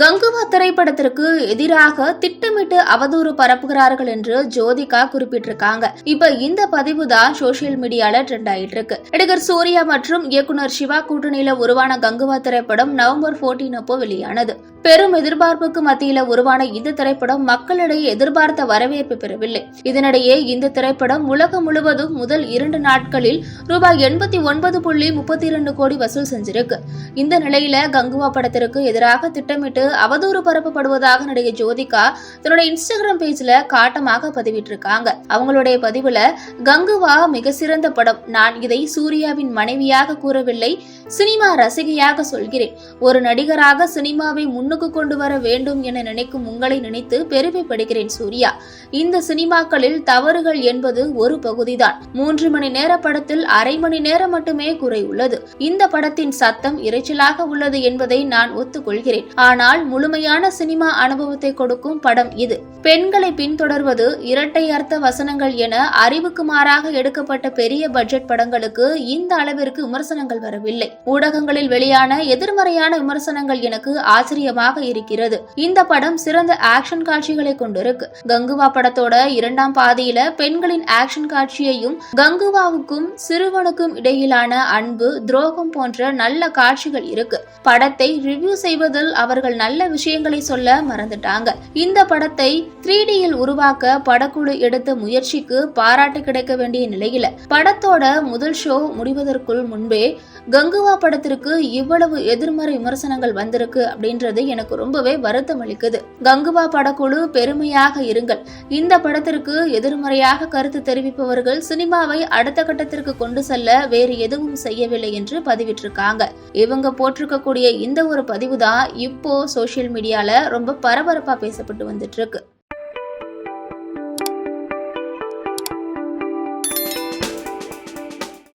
கங்குவா திரைப்படத்திற்கு எதிராக திட்டமிட்டு அவதூறு பரப்புகிறார்கள் என்று ஜோதிகா குறிப்பிட்டிருக்காங்க. இப்ப இந்த பதிவு தான் சோசியல் மீடியால ட்ரெண்ட் ஆயிட்டு இருக்கு. நடிகர் சூர்யா மற்றும் இயக்குனர் சிவா கூட்டணியில உருவான கங்குவா திரைப்படம் நவம்பர் 14 அப்போ வெளியானது. பெரும் எதிர்பார்ப்புக்கு மத்தியில உருவான இந்த திரைப்படம் மக்களிடையே எதிர்பார்த்த வரவேற்பு பெறவில்லை. இதனிடையே இந்த திரைப்படம் உலகம் முழுவதும் முதல் இரண்டு நாட்களில் ரூபாய் எண்பத்தி ஒன்பது புள்ளி முப்பத்தி இரண்டு கோடி வசூல் செஞ்சிருக்கு. இந்த நிலையில கங்குவா படத்திற்கு எதிராக திட்டமிட்டு அவதூறு பரப்பப்படுவதாக நடிகை ஜோதிகா தன்னுடைய இன்ஸ்டாகிராம் பேஜ்ல காட்டமாக பதிவிட்டிருக்காங்க. அவங்களுடைய பதிவுல கங்குவா மிக சிறந்த படம். நான் இதை சூர்யாவின் மனைவியாக கூறவில்லை சினிமா ரசிகையாக சொல்கிறேன். ஒரு நடிகராக சினிமாவை முன்னுக்கு கொண்டு வர வேண்டும் என நினைக்கும் உங்களை நினைத்து பெருமைப்படுகிறேன் சூர்யா. இந்த சினிமாக்களில் தவறுகள் என்பது ஒரு பகுதிதான். மூன்று மணி நேர படத்தில் அரை மணி நேரம் மட்டுமே குறை உள்ளது இந்த படத்தின் சத்தம் இரைச்சலாக உள்ளது என்பதை நான் ஒத்துக்கொள்கிறேன். ஆனால் முழுமையான சினிமா அனுபவத்தை கொடுக்கும் படம் இது. பெண்களை பின்தொடர்வது இரட்டை அர்த்த வசனங்கள் என அறிவுக்கு மாறாக எடுக்கப்பட்ட பெரிய பட்ஜெட் படங்களுக்கு இந்த அளவிற்கு விமர்சனங்கள் வரவில்லை. ஊடகங்களில் வெளியான எதிர்மறையான விமர்சனங்கள் எனக்கு ஆச்சரியமாக இருக்கிறது. இந்த படம் சிறந்த ஆக்ஷன் காட்சிகளை கொண்டிருக்கு. கங்குவா படத்தோட இரண்டாம் பாதியில பெண்களின் ஆக்ஷன் காட்சியையும் கங்குவாவுக்கும் சிறுவனுக்கும் இடையிலான அன்பு துரோகம் போன்ற நல்ல காட்சிகள் இருக்கு. படத்தை ரிவ்யூ செய்வதில் அவர்கள் நல்ல விஷயங்களை சொல்ல மறந்துட்டாங்க. இந்த படத்தை த்ரீ டியில் உருவாக்க படக்குழு எடுத்த முயற்சிக்கு பாராட்டு கிடைக்க வேண்டிய நிலையில படத்தோட முதல் ஷோ முடிவதற்குள் முன்பே கங்குவா படத்திற்கு இவ்வளவு எதிர்மறை விமர்சனங்கள் வந்திருக்கு அப்படின்றது எனக்கு ரொம்பவே வருத்தம் அளிக்குது. கங்குவா படக்குழு பெருமையாக இருங்கள். இந்த படத்திற்கு எதிர்மறையாக கருத்து தெரிவிப்பவர்கள் சினிமாவை அடுத்த கட்டத்திற்கு கொண்டு செல்ல வேறு எதுவும் செய்யவில்லை என்று பதிவிட்டிருக்காங்க. இவங்க போட்டிருக்கக்கூடிய இந்த ஒரு பதிவு தான் இப்போ சோஷியல் மீடியால ரொம்ப பரபரப்பா பேசப்பட்டு வந்துட்டு இருக்கு